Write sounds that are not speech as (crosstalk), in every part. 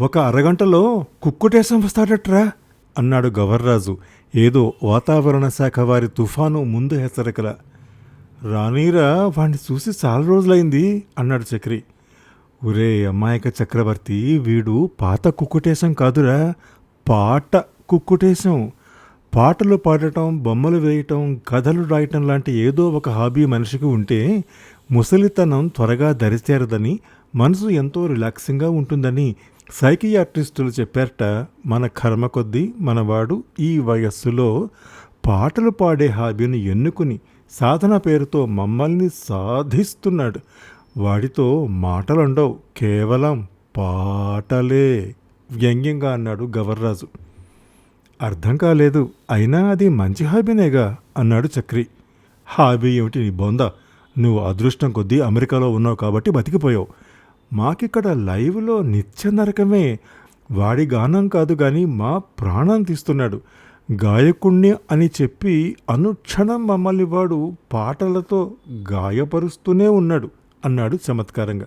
ఒక అరగంటలో కుక్కుటేసం వస్తాడట్రా అన్నాడు గవర్రాజు. ఏదో వాతావరణ శాఖ వారి తుఫాను ముందు హెచ్చరికల. రానీరా వాణ్ణి చూసి చాలా రోజులైంది అన్నాడు చక్రి. ఒరే అమాయక చక్రవర్తి వీడు పాత కుక్కుటేశం కాదురా పాట కుక్కుటేశం పాటలు పాడటం బొమ్మలు వేయటం కథలు రాయటం లాంటి ఏదో ఒక హాబీ మనిషికి ఉంటే ముసలితనం త్వరగా దరిచేరదని మనసు ఎంతో రిలాక్సింగ్గా ఉంటుందని సైకియాట్రిస్టులు చెప్పారట మన కర్మ కొద్దీ మనవాడు ఈ వయస్సులో పాటలు పాడే హాబీని ఎన్నుకుని సాధన పేరుతో మమ్మల్ని సాధిస్తున్నాడు. వాడితో మాటలుండవు కేవలం పాటలే వ్యంగ్యంగా అన్నాడు గవర్రాజు. అర్థం కాలేదు అయినా అది మంచి హాబీనేగా అన్నాడు చక్రి. హాబీ ఏమిటి నీ బొంద? నువ్వు అదృష్టం కొద్దీ అమెరికాలో ఉన్నావు కాబట్టి బతికిపోయావు. మాకిక్కడ లైవ్లో నిత్య నరకమే. వాడి గానం కాదు కానీ మా ప్రాణం తీస్తున్నాడు. గాయకుణ్ణి అని చెప్పి అనుక్షణం మమ్మల్ని వాడు పాటలతో గాయపరుస్తూనే ఉన్నాడు అన్నాడు చమత్కారంగా.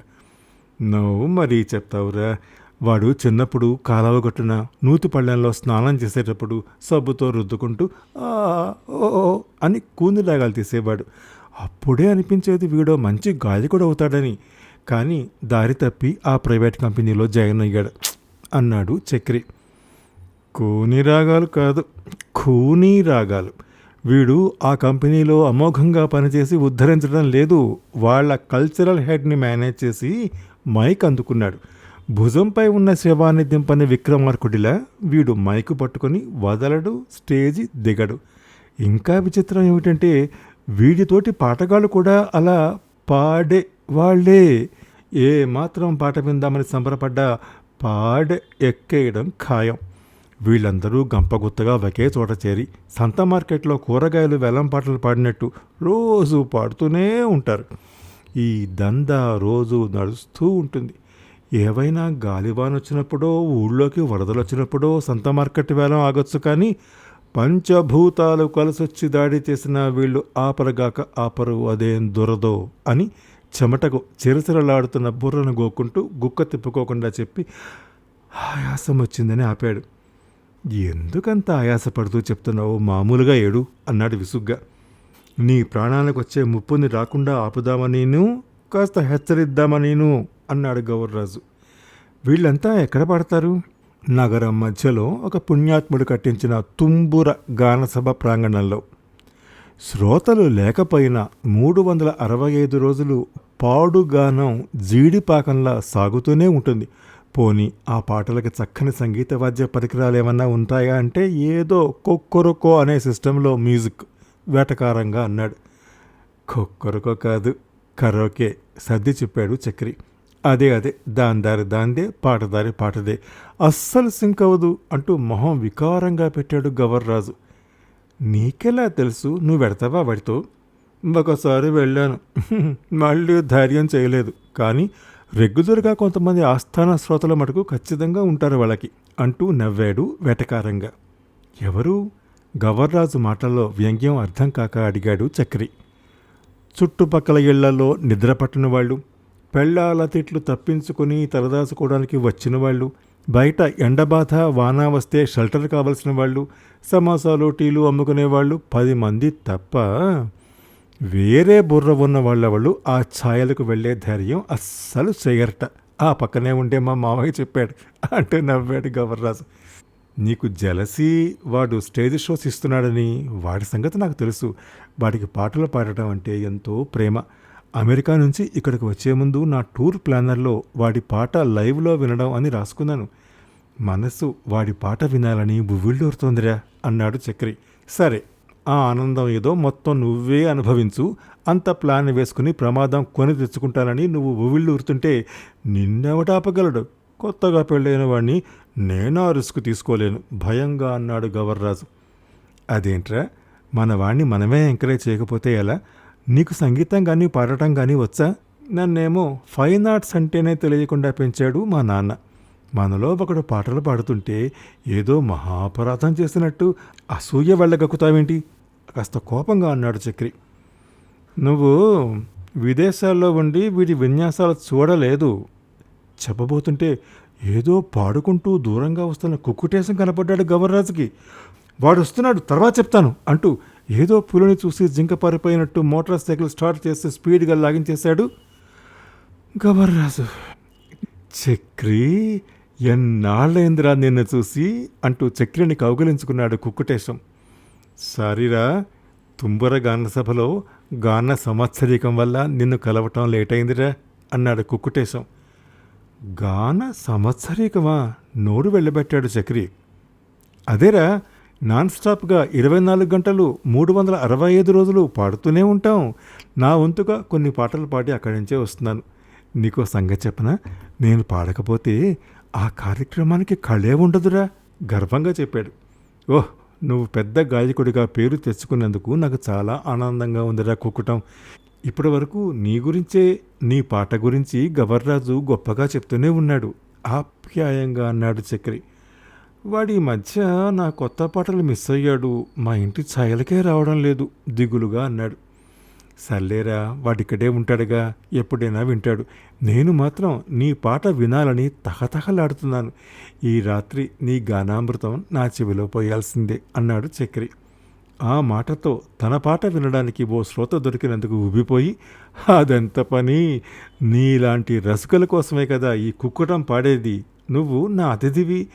నువ్వు మరీ చెప్తావురా. వాడు చిన్నప్పుడు కాలవ కొట్టిన నూతి పళ్ళెంలో స్నానం చేసేటప్పుడు సబ్బుతో రుద్దుకుంటూ ఆ ఓ అని కూందిలాగాలు తీసేవాడు. అప్పుడే అనిపించేది వీడో మంచి గాయకుడు అవుతాడని కానీ దారి తప్పి ఆ ప్రైవేట్ కంపెనీలో జాయిన్ అయ్యాడు. అన్నాడు చక్రి. కూని రాగాలు కాదు కూనీ రాగాలు. వీడు ఆ కంపెనీలో అమోఘంగా పనిచేసి ఉద్ధరించడం లేదు. వాళ్ళ కల్చరల్ హెడ్ని మేనేజ్ చేసి మైక్ అందుకున్నాడు. భుజంపై ఉన్న శవాన్ని దింపని విక్రమార్కుడిలా వీడు మైకు పట్టుకొని వదలడు స్టేజి దిగడు. ఇంకా విచిత్రం ఏమిటంటే వీడితోటి పాటగాళ్ళు కూడా అలా పాడే వాళ్ళే ఏ మాత్రం పాట విందామని సంబరపడ్డ పాడ ఎక్కేయడం ఖాయం. వీళ్ళందరూ గంపగుత్తగా ఒకే చోట చేరి సంత మార్కెట్లో కూరగాయలు వెల్లం పాటలు పాడినట్టు రోజు పాడుతూనే ఉంటారు. ఈ దందా రోజు నడుస్తూ ఉంటుంది. ఏవైనా గాలివాన్ వచ్చినప్పుడో ఊళ్ళోకి వరదలు వచ్చినప్పుడో సంత మార్కెట్ వేలం ఆగొచ్చు కానీ పంచభూతాలు కలిసొచ్చి దాడి చేసిన వీళ్ళు ఆపరగాక ఆపరు అదేం దురదో అని చెమటకు చిరచిరలాడుతున్న బుర్రను గోకుంటూ గుక్క తిప్పుకోకుండా చెప్పి ఆయాసం వచ్చిందని ఆపాడు. ఎందుకంత ఆయాసపడుతూ చెప్తున్నావు? మామూలుగా ఏడు అన్నాడు విసుగ్గా. నీ ప్రాణాలకు వచ్చే ముప్పుని రాకుండా ఆపుదామనీను కాస్త హెచ్చరిద్దామనీను అన్నాడు గౌర్రాజు. వీళ్ళంతా ఎక్కడ పడతారు? నగరం మధ్యలో ఒక పుణ్యాత్ముడు కట్టించిన తుంబుర గానసభ ప్రాంగణంలో. శ్రోతలు లేకపోయినా మూడు వందల అరవై ఐదు రోజులు పాడుగానం జీడిపాకంలా సాగుతూనే ఉంటుంది. పోని ఆ పాటలకు చక్కని సంగీత వాద్య పరికరాలు ఏమన్నా ఉంటాయా అంటే ఏదో కొక్కొరకో అనే సిస్టంలో మ్యూజిక్ వేటకారంగా అన్నాడు. కొక్కొరకో కాదు కరోకే సర్ది చెప్పాడు చక్రి. అదే అదే దాని దారి దాందే పాటదారి పాటదే. అస్సలు సింక్ అవ్వదు అంటూ మొహం వికారంగా పెట్టాడు గవర్రాజు. నీకెలా తెలుసు? నువ్వు పెడతావా వాడితో? ఒకసారి వెళ్ళాను. (laughs) మళ్ళీ ధైర్యం చేయలేదు. కానీ రెగ్యులర్గా కొంతమంది ఆస్థాన శ్రోతల మటుకు ఖచ్చితంగా ఉంటారు వాళ్ళకి అంటూ నవ్వాడు వెటకారంగా. ఎవరు? గవర్రాజు మాటల్లో వ్యంగ్యం అర్థం కాక అడిగాడు చక్రి. చుట్టుపక్కల ఇళ్ళలో నిద్రపట్టిన వాళ్ళు పెళ్ళాల తిట్లు తప్పించుకొని తలదాచుకోవడానికి వచ్చిన వాళ్ళు బయట ఎండబాధ వాన వస్తే షెల్టర్ కావలసిన వాళ్ళు సమోసాలు టీలు అమ్ముకునే వాళ్ళు పది మంది తప్ప వేరే బుర్ర ఉన్న వాళ్ళెవళ్ళు ఆ ఛాయలకు వెళ్ళే ధైర్యం అస్సలు చేయరట ఆ పక్కనే ఉండే మా మామయ్య చెప్పాడు అంటే నవ్వాడు గవర్రాజు. నీకు జలసి వాడు స్టేజ్ షోస్ ఇస్తున్నాడని వాడి సంగతి నాకు తెలుసు. వాడికి పాటలు పాడటం అంటే ఎంతో ప్రేమ. అమెరికా నుంచి ఇక్కడికి వచ్చే ముందు నా టూర్ ప్లానర్లో వాడి పాట లైవ్లో వినడం అని రాసుకున్నాను. మనస్సు వాడి పాట వినాలని బువ్విళ్ళూరుతోందిరా అన్నాడు చక్రి. సరే ఆ ఆనందం ఏదో మొత్తం నువ్వే అనుభవించు. అంత ప్లాన్ వేసుకుని ప్రమాదం కొని తెచ్చుకుంటానని నువ్వు ఉవిళ్ళూరుతుంటే నిన్నెవటాపగలడు కొత్తగా పెళ్ళైన వాడిని నేనా రిస్క్ తీసుకోలేను భయంగా అన్నాడు గవర్రాజు. అదేంట్రా మన వాణ్ణి మనమే ఎంకరేజ్ చేయకపోతే ఎలా? నీకు సంగీతం కానీ పాడటం కానీ వచ్చా? నన్నేమో ఫైన్ ఆర్ట్స్ అంటేనే తెలియకుండా పెంచాడు మా నాన్న. మనలో ఒకడు పాటలు పాడుతుంటే ఏదో మహాపరాధం చేసినట్టు అసూయ వెళ్ళగక్కుతావేంటి? కాస్త కోపంగా అన్నాడు చక్రి. నువ్వు విదేశాల్లో ఉండి వీడి విన్యాసాలు చూడలేదు. చెప్పబోతుంటే ఏదో పాడుకుంటూ దూరంగా వస్తున్న కుక్కుటేసం కనపడ్డాడు గవర్నరాజుకి వాడు వస్తున్నాడు తర్వాత చెప్తాను అంటూ ఏదో పులిని చూసి జింక పారిపోయినట్టు మోటార్ సైకిల్ స్టార్ట్ చేసి స్పీడ్గా లాగించేశాడు గవర్రాజు చక్రి ఎన్నాళ్ళైందిరా నిన్ను చూసి? అంటూ చక్రిని కౌగలించుకున్నాడు కుక్కుటేశం. సారీరా తుంబర గాన సభలో గాన సంవత్సరీకం వల్ల నిన్ను కలవటం లేట్ అయిందిరా అన్నాడు కుక్కుటేశం. గాన సంవత్సరీకమా నోరు వెళ్ళబెట్టాడు చక్రి. అదేరా నాన్ స్టాప్గా ఇరవై నాలుగు గంటలు మూడు వందల అరవై ఐదు రోజులు పాడుతూనే ఉంటాం. నా వంతుగా కొన్ని పాటలు పాడి అక్కడి నుంచే వస్తున్నాను. నీకో సంగతి చెప్పనా? నేను పాడకపోతే ఆ కార్యక్రమానికి కళే ఉండదురా గర్వంగా చెప్పాడు. ఓహ్ నువ్వు పెద్ద గాయకుడిగా పేరు తెచ్చుకున్నందుకు నాకు చాలా ఆనందంగా ఉందిరా కుక్కుటం. ఇప్పటి వరకు నీ గురించే నీ పాట గురించి గవర్రాజు గొప్పగా చెప్తూనే ఉన్నాడు. ఆప్యాయంగా అన్నాడు చక్రి. వాడి ఈ మధ్య నా కొత్త పాటలు మిస్ అయ్యాడు. మా ఇంటి ఛాయలకే రావడం లేదు దిగులుగా అన్నాడు. సర్లేరా వాడిక్కడే ఉంటాడుగా ఎప్పుడైనా వింటాడు. నేను మాత్రం నీ పాట వినాలని తహతహలాడుతున్నాను. ఈ రాత్రి నీ గానామృతం నా చెవిలో పోయాల్సిందే అన్నాడు చక్రి. ఆ మాటతో తన పాట వినడానికి ఓ శ్రోత దొరికినందుకు ఉబ్బిపోయి అదెంత పని నీలాంటి రసుకల కోసమే కదా ఈ కుక్కటం పాడేది. నువ్వు నా అతిథివి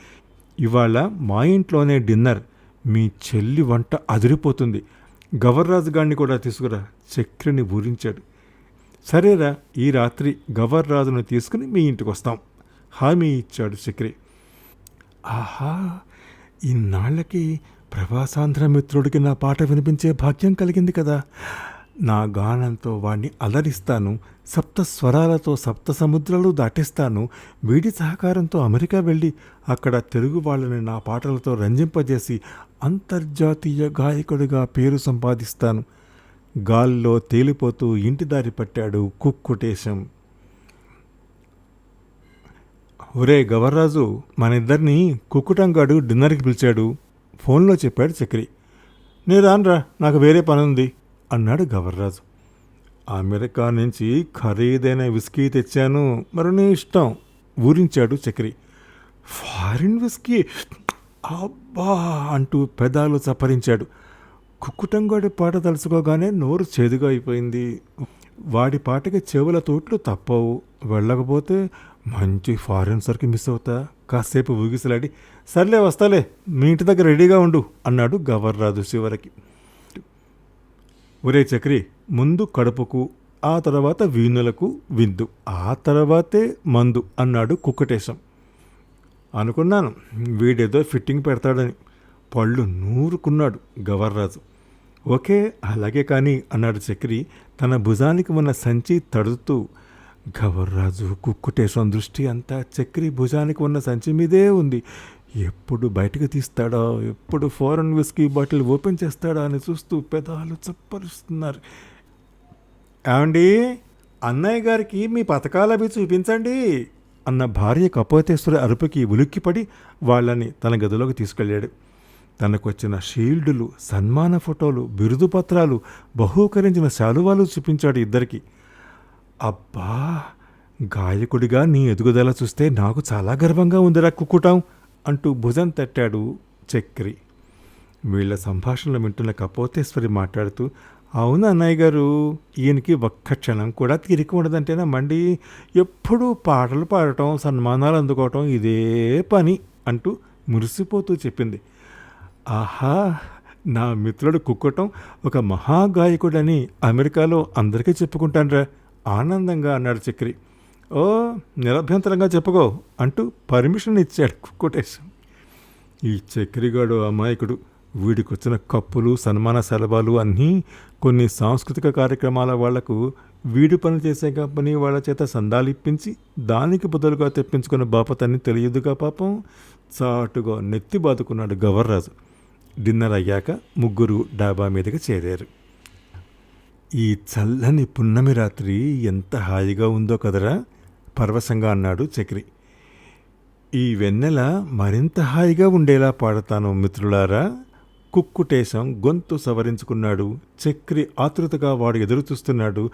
ఇవాళ మా ఇంట్లోనే డిన్నర్. మీ చెల్లి వంట అదిరిపోతుంది. గవర్రాజు గారిని కూడా తీసుకురా చక్రిని ఊరించాడు. సరేరా ఈ రాత్రి గవర్రాజును తీసుకుని మీ ఇంటికి వస్తాం హామీ ఇచ్చాడు చక్రి. ఆహా ఇన్నాళ్ళకి ప్రవాసాంధ్ర మిత్రుడికి నా పాట వినిపించే భాగ్యం కలిగింది కదా. నా గానంతో వాణ్ణి అలరిస్తాను సప్త స్వరాలతో సప్త సముద్రాలు దాటిస్తాను. వీడి సహకారంతో అమెరికా వెళ్ళి అక్కడ తెలుగు వాళ్ళని నా పాటలతో రంజింపజేసి అంతర్జాతీయ గాయకుడిగా పేరు సంపాదిస్తాను. గాల్లో తేలిపోతూ ఇంటి దారి పట్టాడు కుక్కుటేశం. ఒరే గవర్రాజు మన ఇద్దరిని కుక్కుటంగాడు డిన్నర్కి పిలిచాడు. ఫోన్లో చెప్పాడు చక్రి. నేను రానురా నాకు వేరే పని ఉంది అన్నాడు గవర్రాజు. అమెరికా నుంచి ఖరీదైన విస్కీ తెచ్చాను మరి నీ ఇష్టం ఊరించాడు చక్రి. Foreign whisky? అబ్బా! అంటూ పెదాలు చప్పరించాడు. కుక్కుటంగాడి పాట తలుచుకోగానే నోరు చేదుగా అయిపోయింది. వాడి పాటకి చెవుల తోట్లు తప్పవు. వెళ్ళకపోతే మంచి ఫారెన్ సర్కి మిస్ అవుతా. కాసేపు ఊగిసలాడి సర్లే వస్తాలే మీ ఇంటి దగ్గర రెడీగా ఉండు అన్నాడు గవర్రాజు చివరికి. ఒరే చక్రి ముందు కడుపుకు ఆ తర్వాత వీణులకు విందు. ఆ తర్వాతే మందు అన్నాడు కుక్కటేశం. అనుకున్నాను వీడేదో ఫిట్టింగ్ పెడతాడని. పళ్ళు నూరుకున్నాడు గవర్రాజు. ఓకే అలాగే కానీ అన్నాడు చక్రి తన భుజానికి ఉన్న సంచి తడుతూ గవర్రాజు కుక్కుటేశం దృష్టి అంతా చక్రి భుజానికి ఉన్న సంచి మీదే ఉంది. ఎప్పుడు బయటకు తీస్తాడా? ఎప్పుడు ఫారెన్ విస్కీ బాటిల్ ఓపెన్ చేస్తాడా అని చూస్తూ పెదాలు చప్పరుస్తున్నారు. ఏమండి? అన్నయ్య గారికి మీ పథకాలు అవి చూపించండి. అన్న భార్య కపోతేశ్వరి అరుపుకి ఉలిక్కిపడి వాళ్ళని తన గదిలోకి తీసుకెళ్ళాడు. తనకొచ్చిన షీల్డులు సన్మాన ఫోటోలు బిరుదు పత్రాలు బహూకరించిన శాలువాలు చూపించాడు ఇద్దరికి. అబ్బా! గాయకుడిగా నీ ఎదుగుదల చూస్తే నాకు చాలా గర్వంగా ఉందిరా కుక్కుటాం. అంటూ భుజం తట్టాడు చక్రి. వీళ్ళ సంభాషణలు వింటున్న కపోతేశ్వరి మాట్లాడుతూ అవును అన్నయ్య గారు ఈయనకి ఒక్క క్షణం కూడా తీరిక ఉండదంటేనా మండి? ఎప్పుడూ పాటలు పాడటం సన్మానాలు అందుకోవటం ఇదే పని అంటూ మురిసిపోతూ చెప్పింది. ఆహా! నా మిత్రుడు కుక్కటం ఒక మహాగాయకుడని అమెరికాలో అందరికీ చెప్పుకుంటాన్రా ఆనందంగా అన్నాడు చక్రి. ఓ నిరభ్యంతరంగా చెప్పుకో అంటూ పర్మిషన్ ఇచ్చాడు కుక్కటేశం ఈ చక్రిగాడు అమాయకుడు. వీడికొచ్చిన కప్పులు సన్మాన సెలవులు అన్నీ కొన్ని సాంస్కృతిక కార్యక్రమాల వాళ్ళకు వీడి పని చేసే కంపెనీ వాళ్ళ చేత సందాలు ఇప్పించి దానికి బదులుగా తెప్పించుకున్న బాపతని తెలియదుగా పాపం. చాటుగా నెత్తి బాదుకున్నాడు గవర్రాజు. డిన్నర్ అయ్యాక ముగ్గురు డాబా మీదకి చేరారు. ఈ చల్లని పున్నమి రాత్రి ఎంత హాయిగా ఉందో కదరా. పరవశంగా అన్నాడు చక్రి. ఈ వెన్నెల మరింత హాయిగా ఉండేలా పాడతాను మిత్రులారా. కుక్కుటేశం గొంతు సవరించుకున్నాడు. చక్రి ఆతృతగా వాడు ఎదురు చూస్తున్నాడు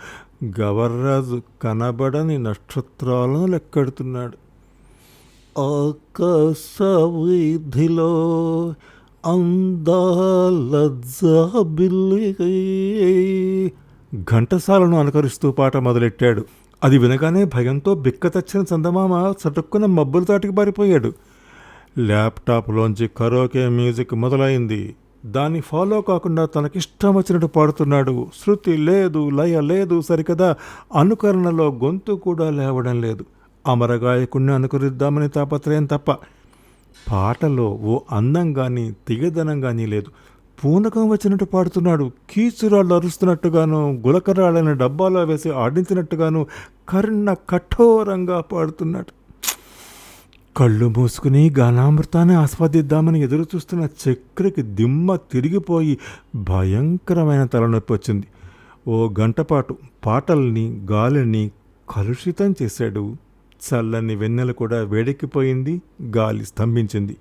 గవర్రాజు కనబడని నక్షత్రాలను లెక్కెడుతున్నాడు. ఆకాశ వీధిలో అందాల ఘంటసాలను అనుకరిస్తూ పాట మొదలెట్టాడు. అది వినగానే భయంతో బిక్కతచ్చిన చందమామ చటుక్కున మబ్బుల తాటికి పారిపోయాడు. ల్యాప్టాప్లోంచి కరోకే మ్యూజిక్ మొదలైంది. దాన్ని ఫాలో కాకుండా తనకిష్టం వచ్చినట్టు పాడుతున్నాడు. శృతి లేదు లయ లేదు సరికదా అనుకరణలో గొంతు కూడా లేవడం లేదు. అమరగాయకుణ్ణి అనుకరిద్దామని తాపత్రయం తప్ప. పాటలో ఓ అందం కానీ దిగదనం కానీ లేదు. పూనకం వచ్చినట్టు పాడుతున్నాడు. కీచురాళ్ళు అరుస్తున్నట్టుగాను గులకరాళ్ళని డబ్బాలో వేసి ఆడించినట్టుగాను కర్ణ కఠోరంగా పాడుతున్నాడు. కళ్ళు మూసుకుని గానామృతాన్ని ఆస్వాదిద్దామని ఎదురు చూస్తున్న చక్రకి దిమ్మ తిరిగిపోయి భయంకరమైన తలనొప్పి వచ్చింది. ఓ గంటపాటు పాటల్ని గాలిని కలుషితం చేశాడు. చల్లని వెన్నెల కూడా వేడెక్కిపోయింది గాలి స్తంభించింది.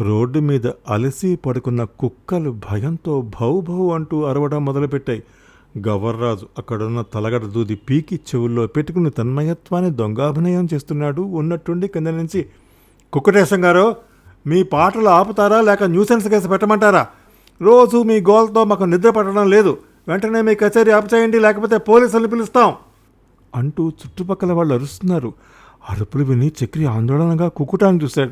రోడ్డు మీద అలసి పడుకున్న కుక్కలు భయంతో భౌ భౌ అంటూ అరవడం మొదలుపెట్టాయి. గవర్రాజు అక్కడున్న తలగడ దూది పీకి చెవుల్లో పెట్టుకుని తన్మయత్వాన్ని దొంగాభినయం చేస్తున్నాడు ఉన్నట్టుండి కింద నుంచి. కుక్కటేశం గారు మీ పాటలు ఆపుతారా లేక న్యూసెన్స్ కేసు పెట్టమంటారా? రోజు మీ గోల్తో మాకు నిద్ర పట్టడం లేదు. వెంటనే మీ కచేరీ ఆపుచేయండి లేకపోతే పోలీసులు పిలుస్తాం. అంటూ చుట్టుపక్కల వాళ్ళు అరుస్తున్నారు. అరుపులు విని చక్రి ఆందోళనగా కుక్కుటాన్ని చూశాడు.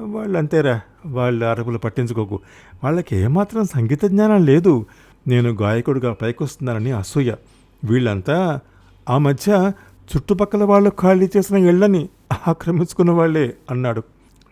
వాళ్ళు అంతేరా వాళ్ళ అరుపులు పట్టించుకోకు. వాళ్ళకి ఏమాత్రం సంగీత జ్ఞానం లేదు. నేను గాయకుడిగా పైకొస్తున్నానని అసూయ. వీళ్ళంతా ఆ మధ్య చుట్టుపక్కల వాళ్ళు ఖాళీ చేసిన ఇళ్ళని ఆక్రమించుకున్న వాళ్ళే అన్నాడు.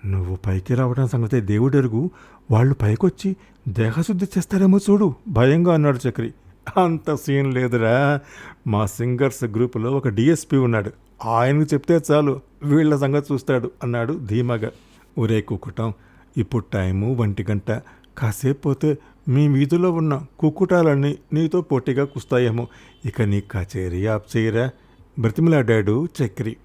నువ్వు పైకి రావడం సంగతి దేవుడెరుగు. వాళ్ళు పైకొచ్చి దేహశుద్ధి చేస్తారేమో చూడు భయంగా అన్నాడు చక్రి. అంత సీన్ లేదురా. మా సింగర్స్ గ్రూపులో ఒక డిఎస్పి ఉన్నాడు. ఆయనకు చెప్తే చాలు వీళ్ళ సంగతి చూస్తాడు అన్నాడు ధీమాగా. ఒరే కుక్కుటం ఇప్పుడు టైము ఒంటి గంట. కాసేపు పోతే మీ వీధిలో ఉన్న కుక్కుటాలన్నీ నీతో పోటీగా కుస్తాయేమో. ఇక నీ కచేరీ ఆప్ చేయరా? బ్రతిమలాడాడు చక్రి.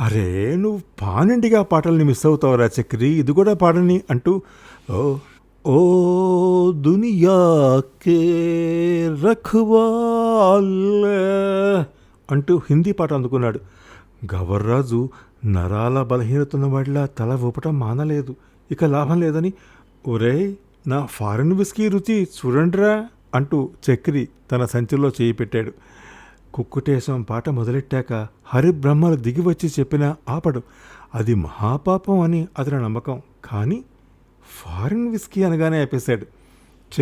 అరే నువ్వు పానండిగా పాటల్ని మిస్ అవుతావురా చక్రి. ఇది కూడా పాడని అంటూ ఓ ఓ దునియా కే రఖవాలే అంటూ హిందీ పాట అందుకున్నాడు. గవర్రాజు నరాల బలహీనతున్న వాడిలా తల ఊపటం మానలేదు. ఇక లాభం లేదని ఒరేయ్ నా ఫారెన్ విస్కీ రుచి చూడండిరా అంటూ చక్రి తన సంచిలో చేయి పెట్టాడు. కుక్కుటేశం పాట మొదలెట్టాక హరిబ్రహ్మలు దిగి వచ్చి చెప్పినా ఆపడు. అది మహాపాపం అని అతని నమ్మకం. కానీ ఫారిన్ విస్కీ అనగానే ఆపేశాడు.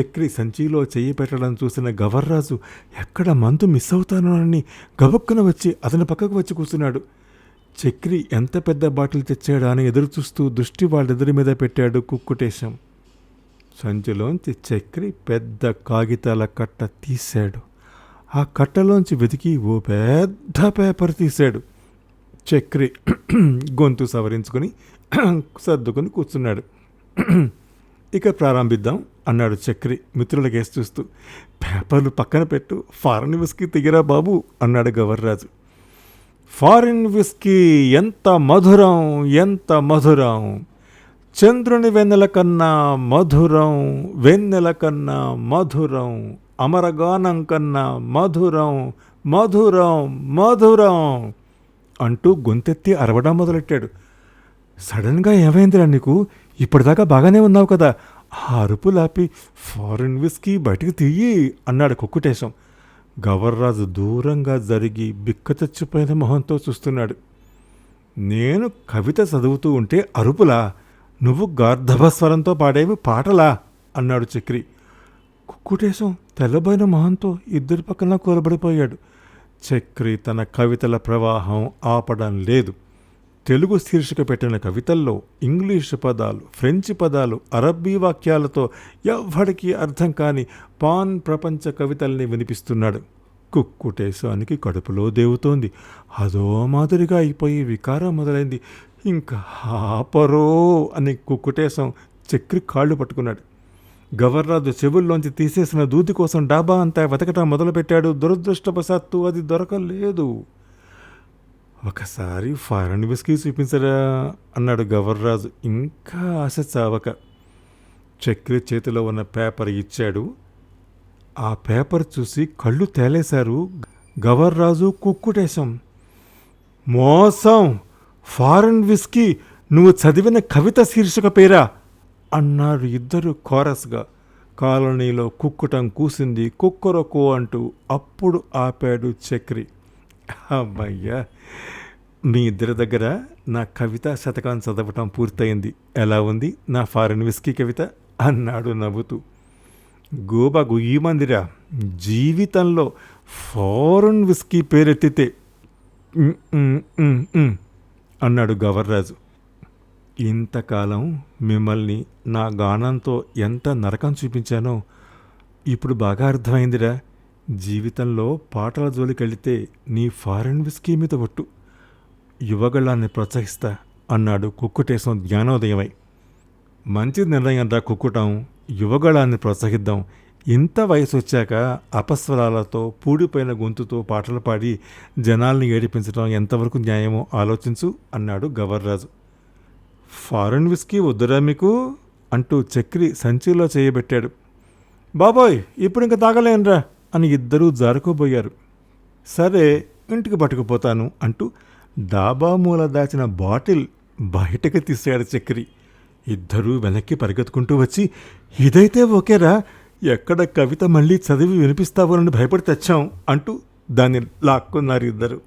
చక్రి సంచిలో చెయ్యి పెట్టడం చూసిన గవర్రాజు ఎక్కడ మందు మిస్ అవుతానోనని గబక్కున వచ్చి అతని పక్కకు వచ్చి కూర్చున్నాడు. చక్రి ఎంత పెద్ద బాటిల్ తెచ్చాడా అని ఎదురుచూస్తూ దృష్టి వాళ్ళిద్దరి మీద పెట్టాడు కుక్కుటేశం. సంచిలోంచి చక్రి పెద్ద కాగితాల కట్ట తీశాడు. ఆ కట్టలోంచి వెతికి ఓ పెద్ద పేపర్ తీశాడు. చక్రి (clears throat) గొంతు సవరించుకొని (clears throat) సర్దుకొని కూర్చున్నాడు. (clears throat) ఇక ప్రారంభిద్దాం అన్నాడు చక్రి మిత్రులకేసి చూస్తూ. పేపర్లు పక్కన పెట్టు ఫారెన్ విస్కీ తిగిరా బాబు అన్నాడు గవర్రాజు. ఫారిన్ విస్కీ ఎంత మధురం ఎంత మధురం. చంద్రుని వెన్నెల కన్నా మధురం వెన్నెల కన్నా మధురం. అమరగానం కన్నా మధురం మధురం మధురం అంటూ గొంతెత్తి అరవడం మొదలెట్టాడు. సడన్గా ఏమైందిరా నీకు? ఇప్పటిదాకా బాగానే ఉన్నావు కదా. ఆ అరుపులాపి ఫారిన్ విస్కీ బయటకు తీయి అన్నాడు కుక్కుటేశం. గవర్రాజు దూరంగా జరిగి బిక్క తెచ్చిపోయిన మొహంతో చూస్తున్నాడు. నేను కవిత చదువుతూ ఉంటే అరుపులా నువ్వు గార్ధభస్వరంతో పాడేవి పాటలా అన్నాడు చక్రి. కుక్కుటేశం తెల్లబోయిన మొహంతో ఇద్దరి పక్కన కూలబడిపోయాడు. చక్రి తన కవితల ప్రవాహం ఆపడం లేదు. తెలుగు శీర్షిక పెట్టిన కవితల్లో ఇంగ్లీషు పదాలు ఫ్రెంచి పదాలు అరబ్బీ వాక్యాలతో ఎవ్వడికి అర్థం కాని పాన్ ప్రపంచ కవితల్ని వినిపిస్తున్నాడు. కుక్కుటేశానికి కడుపులో దేవుతోంది. అదో మాదిరిగా అయిపోయి వికారం మొదలైంది. ఇంకా ఆపరో అని కుక్కుటేశం చక్రి కాళ్ళు పట్టుకున్నాడు. గవర్రాజు చెవుల్లోంచి తీసేసిన దూది కోసం డాబా అంతా వెతకటం మొదలుపెట్టాడు. దురదృష్టవశాత్తు అది దొరకలేదు. ఒకసారి ఫారెన్ విస్కీ చూపించరా అన్నాడు గవర్రాజు. ఇంకా ఆశ చావక. చక్రి చేతిలో ఉన్న పేపర్ ఇచ్చాడు. ఆ పేపర్ చూసి కళ్ళు తేలేశారు గవర్రాజు కుక్కుటేశం. మోసం! ఫారెన్ విస్కీ నువ్వు చదివిన కవిత శీర్షిక పేరా? అన్నారు ఇద్దరు కోరస్గా. కాలనీలో కుక్కుటం కూసింది కుక్కరొకో అంటూ అప్పుడు ఆపాడు చక్రి. అమ్మయ్యా మీ ఇద్దరి దగ్గర నా కవిత శతకం చదవటం పూర్తయింది. ఎలా ఉంది? నా ఫారెన్ విస్కీ కవిత అన్నాడు నవ్వుతూ. గోబా గుయ్యమందిరా జీవితంలో ఫారెన్ విస్కీ పేరెత్తితే అన్నాడు గవర్రాజు. ఇంతకాలం మిమ్మల్ని నా గానంతో ఎంత నరకం చూపించానో ఇప్పుడు బాగా అర్థమైందిరా. జీవితంలో పాటల జోలికెళితే నీ ఫారెన్ విస్కీ మీద ఒట్టు. యువగళాన్ని ప్రోత్సహిస్తా అన్నాడు కుక్కుటేశం జ్ఞానోదయమై. మంచి నిర్ణయం రా కుక్కుటం యువగళాన్ని ప్రోత్సహిద్దాం. ఇంత వయసు వచ్చాక అపస్వరాలతో పూడిపోయిన గొంతుతో పాటలు పాడి జనాల్ని ఏడిపించడం ఎంతవరకు న్యాయమో ఆలోచించు అన్నాడు గవర్రాజు. ఫారెన్ విస్కీ వద్దురా మీకు? అంటూ చక్రి సంచిలో చేయబెట్టాడు. బాబోయ్ ఇప్పుడు ఇంకా తాగలేనురా. అని ఇద్దరూ జారుకోబోయారు. సరే ఇంటికి పట్టుకుపోతాను అంటూ డాబా మూల దాచిన బాటిల్ బయటకు తీశాడు చక్రి. ఇద్దరూ వెనక్కి పరిగెత్తుకుంటూ వచ్చి ఇదైతే ఓకేరా ఎక్కడ కవిత మళ్ళీ చదివి వినిపిస్తావోనని భయపడి తెచ్చాం అంటూ దాన్ని లాక్కున్నారు ఇద్దరు.